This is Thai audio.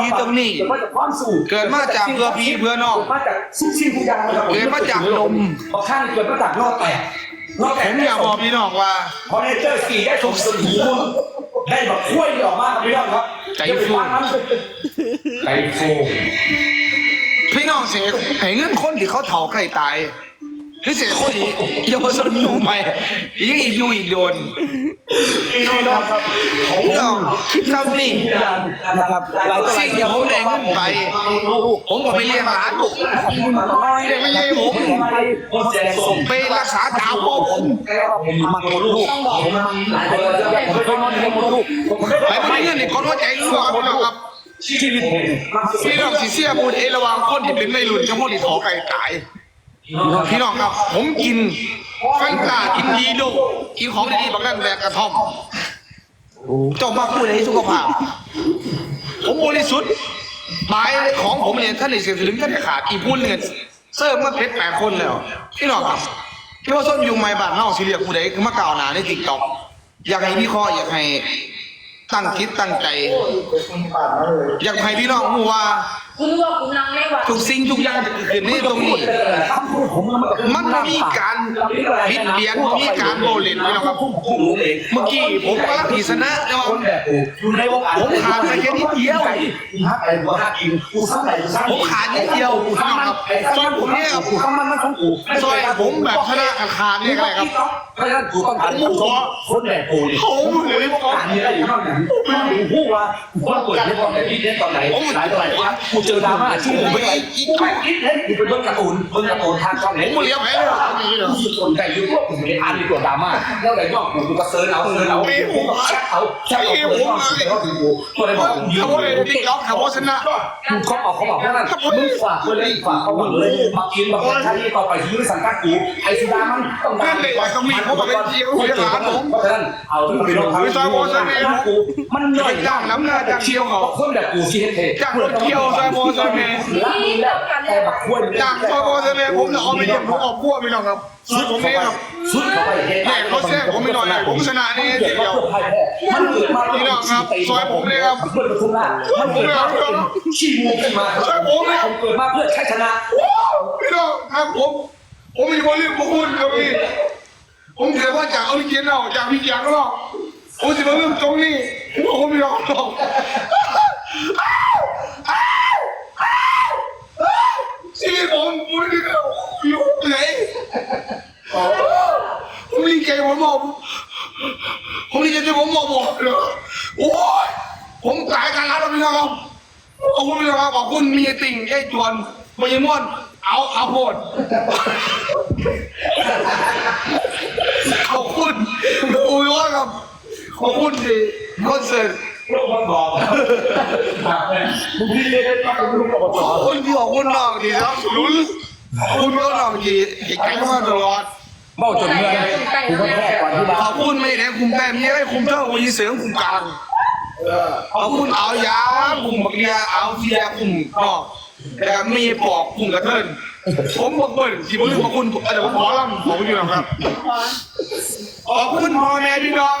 ที่ตรงนี้ เกิดมาจากความสูงเกิดมาจากเพื่อพี่เพื่อน้อง เกิดมาจากสิ่งสิ่งทุกอย่างนะครับเกิดมาจากนมบางข้างเกิดมาจากนอกแตกนอกแตผกมอยากบอกพี่น้องว่าพอเนเจอร์สี่ได้ชมสมูได้แบบคุ้วยออกมาครับพี่น้องครับใจฟูใจฟู พี่น้องเสียให้เงินคนที่เขาเถาใกล้ตาย คือเสียคนที่เยาวชนอยู่ใหม่ยังอีกอยู่อีกโดนพี่น้องครับผมต้องคิดเท่านี้นะครับหลายตัวหลายสิ่งที่ผมได้เงินไป ผมก็ไปเลี้ยงหลานผมไม่ใช่ผมคนแจกส่งไปรักษาดาวพ่อผมผมมันคนลูกผมมันหลายคนแล้วผมเคยนอนในคนลูกผมเคยไปไม่ได้เงินนี่คนหัวใจรั่วครับชีวิตผมพี่น้องสีเสียพูดเอระหวังคนที่เป็นไม่รุ่นกับพวกที่ถอไก่ตาย พี่น้องครับ ผมกินแฟนตากินดีโดกินของดีๆบางนั่นแบกกระท่อมเจ้ามาพูดให้สุขภาพ ผมบริสุทธิ์หมายของผมเนี่ยท่านในเสียสลึงท่านขาดอีพูดเงินเซิร์ฟมาเพชรแปดคนแล้วพี่น้องครับพี่ว่าส้นยุงไม้บาดเน่าสิเรียกผู้ใดคือมากล่าวหนาในติ๊กต็อกอยากให้พี่ข้ออยากให้ตั้งคิดตั้งใจ อยากให้พี่น้องรู้ว่า กูนึกว่ากูนั่งไม่ไหวทุกสิ่งทุกอย่างจะเกิดขึ้นในตรงนี้ มันบ่มีการบิดเบียนบ่มีการโบเล่นพี่น้องครับเมื่อกี้ผมกำลังผีชนะแต่ว่าคนแบบอยู่ในวงการผมขาดไปแค่นิดเดียวฮักไอ้บัวฮักกินกูซ้ำไหนกูซ้ำผมขาดนิดเดียว พี่น้องครับซอยผมเนี่ยครับกูซ้ำมันมันของกูซอยผมแบบชนะขาดๆเนี่ยก็ได้ครับเพราะฉะนั้นกูต้องการคนแบบกูเนี่ยผมเลยต้องการนี่ได้อยู่เท่านั้นกูพูดว่ากูว่าเปิดเล่นตอนไหนพี่เล่นตอนไหนหลายต่อหลายวันกูเจอดราม่าช่วงผมไปกูไปคิดเล่นกูไปเบิ่งการ์ตูนเบิ่งการ์ตูนทางช่องไหนผมเลี้ยวแพ้เลยครับนี่เนาะกูสนใจยุ่งพวกผมไม่อ่านดีกว่าดราม่าแล้วไหนบอกกูก็เซิร์ชเอาเซิร์ชเอากูก็แชทเอาแชทเอาเปิดช่องเปิดช่องกูตัวไหนบอกยืถ้าผมเลยติ๊กต็อกถ้าผมชนะกูเขาเอาเขาบอกแค่นั้นมึงฝากคนเล่นฝากเขาหมดเลยมากินมาเป็นชาติต่อไปที่ไม่สังกัดกูไอ้สุดามันต้องการเพราะฉะนั้นเอาที่ไปลงทำกูมันย่อยจ้างน้ำหน้าจ้างเชี่ยวเขาคนแบบกูซีเทจ้างรถเที่ยวซอยโบซอยเมย์รักนี่แล้ว แต่แบบควรจ้างซอยโบซอยเมย์ผมจะเอาไปเยี่ยมผมออกพวกพี่น้องครับสุดผมเองครับสุดเข้าไปแหม่เขาแซ่ผมไม่หน่อยผมชนะนี่เดียวมันเกิดมามันเกิดมาเพื่อขี้มูขึ้นมาผมเกิดมาเพื่อใช้ชนะพี่น้องครับผมผมมีคนเรียกพวกคุณครับพี่ผมเกิดว่าจากออริจินอลจากพี่จากก็ผมจะมาเริ่มตรงนี้ผมไม่ยอมหรอกชีวิตผมผมไม่ได้อยู่ไหนผมดี ใจผมบอกผมดีใจที่ผมบอกบอกเลยโอ้ยผมตายกันแล้วพี่น้องครับขอบคุณพี่ครับขอบคุณมีติ่งไอ้จวนมายม่วนเอาเอาโพดขอบคุณอุ้ยว่าครับขอบคุณที่คอนเสิร์ตโลกบอกมึงพี่เล่นต้องรู้กับขอบคุณที่ขอบคุณน้องที่สนับสนุนขอบคุณพี่น้องที่เห็นใจมาตลอด เบ้าจนเมื่อยกูก็แค่ก่อนที่บ้าขอบคุณไม่ได้คุมแต้มมีอะไรคุมเท่าวันนี้เสียงคุมกลางขอบคุณเอายาคุมบักเนียเอาเสียคุมนอกแต่ก็มีปอกคุมกระเทินผมบอกเบิ้ลที่ผมลืมขอบคุณเดี๋ยวผมขอลำขอบคุณพี่น้องครับขอบคุณพ่อแม่พี่น้อง